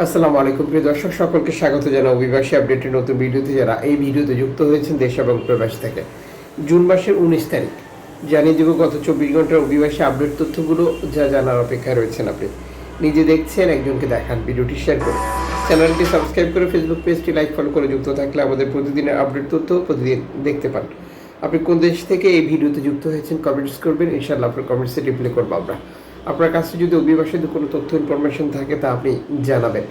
আসসালামু আলাইকুম, প্রিয় দর্শক, সকলকে স্বাগত জানাই অভিবাসী আপডেটের নতুন ভিডিওতে। যারা এই ভিডিওতে যুক্ত হয়েছেন দেশ এবং প্রবাস থেকে, জুন মাসের উনিশ তারিখ, জানিয়ে দেব গত চব্বিশ ঘণ্টার অভিবাসী আপডেট তথ্যগুলো, যা জানার অপেক্ষায় রয়েছেন আপনি। নিজে দেখছেন, একজনকে দেখান, ভিডিওটি শেয়ার করে চ্যানেলটি সাবস্ক্রাইব করে ফেসবুক পেজটি লাইক, ফলো করে যুক্ত থাকলে আমাদের প্রতিদিনের আপডেট তথ্য প্রতিদিন দেখতে পান। আপনি কোন দেশ থেকে এই ভিডিওতে যুক্ত হয়েছেন কমেন্টস করবেন। ইনশাআল্লাহ আপনার কমেন্টসে রিপ্লাই করব আমরা। আপনার কাছে যদি অভিবাসীদের কোনো তথ্য ইনফরমেশন থাকে, তা আপনি জানাবেন।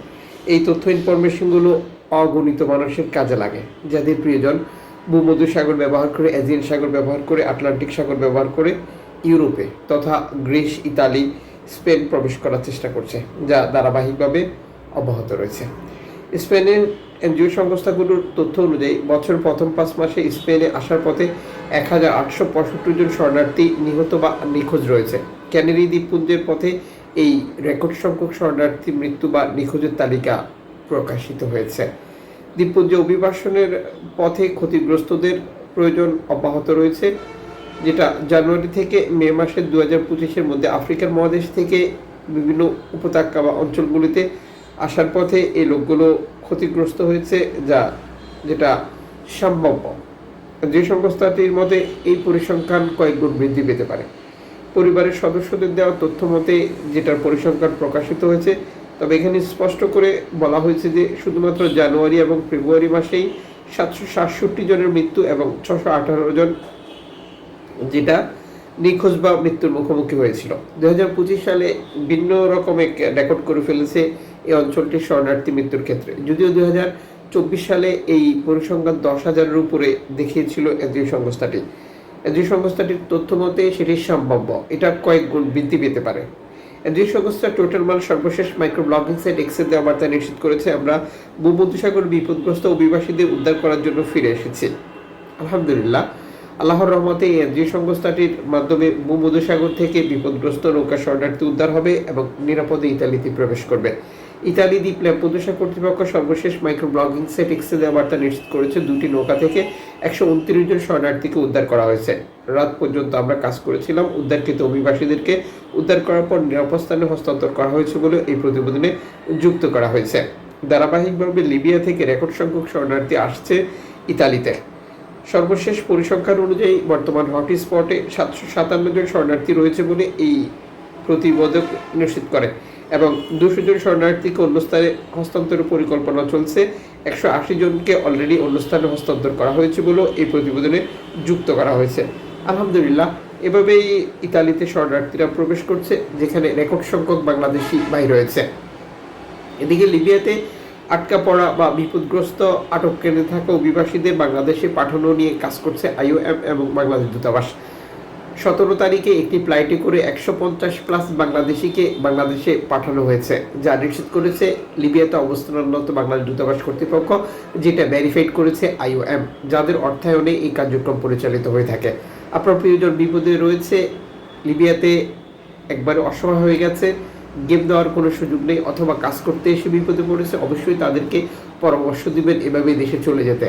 এই তথ্য ইনফরমেশনগুলো অগণিত মানুষের কাজে লাগে। যাদের প্রিয়জন ভূমধ্য সাগর ব্যবহার করে এজিয়ান সাগর ব্যবহার করে, আটলান্টিক সাগর ব্যবহার করে ইউরোপে তথা গ্রিস, ইতালি, স্পেন প্রবেশ করার চেষ্টা করছে, যা ধারাবাহিকভাবে অব্যাহত রয়েছে। স্পেনের এনজিও সংস্থাগুলোর তথ্য অনুযায়ী বছর প্রথম পাঁচ মাসে স্পেনে আসার পথে এক হাজার আটশো পঁয়ষট্টি জন শরণার্থী নিহত বা নিখোঁজ রয়েছে। ক্যানারি দ্বীপপুঞ্জের পথে এই রেকর্ড সংখ্যক শরণার্থী মৃত্যু বা নিখোঁজের তালিকা প্রকাশিত হয়েছে। দ্বীপপুঞ্জে অভিবাসনের পথে ক্ষতিগ্রস্তদের প্রয়োজন অব্যাহত রয়েছে, যেটা জানুয়ারি থেকে মে মাসের দু হাজার পঁচিশের মধ্যে আফ্রিকার মহাদেশ থেকে বিভিন্ন উপত্যকা বা অঞ্চলগুলিতে আসার পথে এই লোকগুলো ক্ষতিগ্রস্ত হয়েছে, যা, যেটা সম্ভাব্য যে সংস্থাটির মতে এই পরিসংখ্যান কয়েক গুণ বৃদ্ধি পেতে পারে। পরিবারের সদস্যদের দেওয়া তথ্য মতে যেটার পরিসংখ্যান প্রকাশিত হয়েছে, তবে এখানে স্পষ্ট করে বলা হয়েছে যে শুধুমাত্র জানুয়ারি এবং ফেব্রুয়ারি মাসেই সাতশো সাতষট্টি জনের মৃত্যু এবং ছশো আঠারো জন যেটা নিখোঁজ বা মৃত্যুর মুখোমুখি হয়েছিল। দু হাজার পঁচিশ সালে ভিন্ন রকমের রেকর্ড করে ফেলেছে এই অঞ্চলটির শরণার্থী মৃত্যুর ক্ষেত্রে। যদিও দু হাজার চব্বিশ সালে এই পরিসংখ্যান দশ হাজারের উপরে দেখিয়েছিল এনজিও সংস্থাটি। এনজিও সংস্থাটির তথ্য মতে সেটি সম্ভাব্য। এটা কয়েক গুণ বৃদ্ধি পেতে পারে। এনজিও সংস্থা টোটাল মাল সর্বশেষ মাইক্রো ব্লগিং সাইট এক্সে দেওয়া বার্তা নিশ্চিত করেছে, আমরা ভূমধ্যসাগর বিপদগ্রস্ত অভিবাসীদের উদ্ধার করার জন্য ফিরে এসেছি। আলহামদুলিল্লাহ, আল্লাহর রহমতে এই এনজিও সংস্থাটির মাধ্যমে ভূমধ্যসাগর থেকে বিপদগ্রস্ত নৌকা শরণার্থী উদ্ধার হবে এবং নিরাপদে ইতালিতে প্রবেশ করবে। ইতালি দ্বীপ ল্যাম্পোদোসা কর্তৃপক্ষ সর্বশেষ মাইক্রো ব্লগিং সেট এক্সে দেওয়া বার্তা নিশ্চিত করেছে, দুটি নৌকা থেকে একশো উনত্রিশ জন শরণার্থীকে উদ্ধার করা হয়েছে। রাত পর্যন্ত আমরা কাজ করেছিলাম, উদ্ধারকৃত অভিবাসীদেরকে উদ্ধার করার পর নিরাপদ স্থানে হস্তান্তর করা হয়েছে বলে এই প্রতিবেদনে যুক্ত করা হয়েছে। ধারাবাহিকভাবে লিবিয়া থেকে রেকর্ড সংখ্যক শরণার্থী আসছে ইতালিতে। সর্বশেষ পরিসংখ্যান অনুযায়ী বর্তমান হটস্পটে সাতশো সাতান্ন জন শরণার্থী রয়েছে বলে এই প্রতিবেদক নিশ্চিত করে এবং দুশো জন শরণার্থীকে অন্য স্থানে হস্তান্তরের পরিকল্পনা চলছে। একশো আশি জনকে অলরেডি অন্য স্থানে হস্তান্তর করা হয়েছে বলেও এই প্রতিবেদনে যুক্ত করা হয়েছে। আলহামদুলিল্লাহ, এভাবেই ইতালিতে শরণার্থীরা প্রবেশ করছে, যেখানে রেকর্ড সংখ্যক বাংলাদেশি ভাই রয়েছে। এদিকে লিবিয়াতে আটকা পড়া বা বিপদগ্রস্ত আটক কেন্দ্রে থাকা অভিবাসীদের বাংলাদেশে পাঠানো নিয়ে কাজ করছে আইওএম এবং বাংলাদেশ দূতাবাস। সতেরো তারিখে একটি ফ্লাইটে করে একশো পঞ্চাশ প্লাস বাংলাদেশিকে বাংলাদেশে পাঠানো হয়েছে, যা নিশ্চিত করেছে লিবিয়াতে অবস্থানরত বাংলাদেশ দূতাবাস কর্তৃপক্ষ, যেটা ভেরিফাইড করেছে আইওএম, যাদের অর্থায়নে এই কার্যক্রম পরিচালিত হয়ে থাকে। আপনার প্রিয়জন, বিপদে রয়েছে লিবিয়াতে একবারে অসহায় হয়ে গেছে, গেম দেওয়ার কোনো সুযোগ নেই, অথবা কাজ করতে এসে বিপদে পড়েছে, অবশ্যই তাদেরকে পরামর্শ দিবেন এভাবে দেশে চলে যেতে।